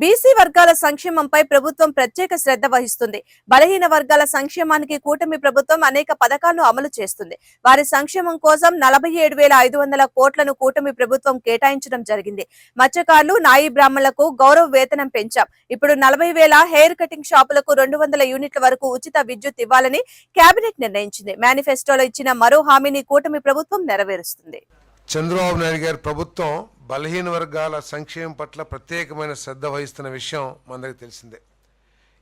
BC వర్గాల సంక్షేమంపై ప్రభుత్వం ప్రత్యేక శ్రద్ధ వహిస్తుంది. బలహీన వర్గాల సంక్షేమానికి కూటమి ప్రభుత్వం అనేక పథకాలను అమలు చేస్తుంది. వారి సంక్షేమం కోసం నలభై ఏడు వేల ఐదు వందల కోట్లను కూటమి ప్రభుత్వం కేటాయించడం జరిగింది. మత్స్యకారులు నాయి బ్రాహ్మణులకు గౌరవ వేతనం పెంచాం. ఇప్పుడు నలభై వేల హెయిర్ కటింగ్ షాపులకు రెండు వందల యూనిట్ల వరకు ఉచిత విద్యుత్ ఇవ్వాలని కేబినెట్ నిర్ణయించింది. మేనిఫెస్టోలో ఇచ్చిన మరో హామీని కూటమి ప్రభుత్వం నెరవేరుస్తుంది. చంద్రబాబు నాయుడు గారి ప్రభుత్వం బలహీన వర్గాల సంక్షేమం పట్ల ప్రత్యేకమైన శ్రద్ధ వహిస్తున్న విషయం మనందరికీ తెలిసిందే.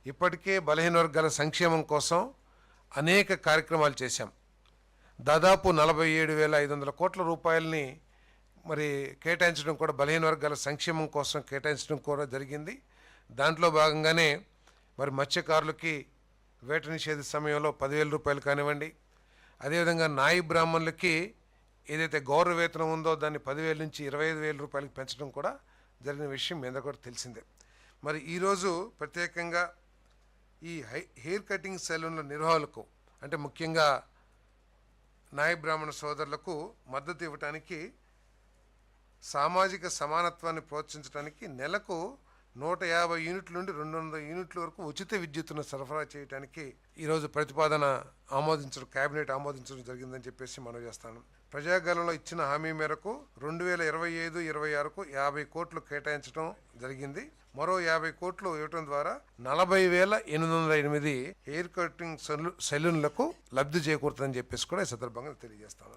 ఇప్పటికే బలహీన వర్గాల సంక్షేమం కోసం అనేక కార్యక్రమాలు చేశాం. దాదాపు నలభై ఏడు వేల ఐదు వందల కోట్ల రూపాయలని మరి కేటాయించడం కూడా బలహీన వర్గాల సంక్షేమం కోసం కేటాయించడం కూడా జరిగింది. దాంట్లో భాగంగానే మరి మత్స్యకారులకి వేట నిషేధ సమయంలో పదివేల రూపాయలు కానివ్వండి అదేవిధంగా నాయి బ్రాహ్మణులకి ఏదైతే గౌరవ వేతనం ఉందో దాన్ని పదివేల నుంచి ఇరవై ఐదు వేల రూపాయలకి పెంచడం కూడా జరిగిన విషయం మీద కూడా తెలిసిందే. మరి ఈరోజు ప్రత్యేకంగా ఈ హై హెయిర్ కటింగ్ సెలూన్ల నిర్వాహకులకు అంటే ముఖ్యంగా నాయ బ్రాహ్మణ సోదరులకు మద్దతు ఇవ్వటానికి సామాజిక సమానత్వాన్ని ప్రోత్సహించడానికి నెలకు నూట యాభై యూనిట్ల నుండి రెండు వందల యూనిట్ల వరకు ఉచిత విద్యుత్తును సరఫరా చేయడానికి ఈరోజు ప్రతిపాదన ఆమోదించడం కేబినెట్ ఆమోదించడం జరిగిందని చెప్పేసి మనం చేస్తాను. ప్రజాగలంలో ఇచ్చిన హామీ మేరకు రెండు వేల ఇరవై ఐదు ఇరవై ఆరుకు యాభై కోట్లు కేటాయించడం జరిగింది. మరో యాభై కోట్లు ఇవ్వడం ద్వారా నలభై వేల ఎనిమిది వందల ఎనిమిది హెయిర్ కటింగ్ సెలూ సెలూన్లకు లబ్ధి చేకూరుతుందని చెప్పేసి కూడా ఈ సందర్భంగా తెలియజేస్తాను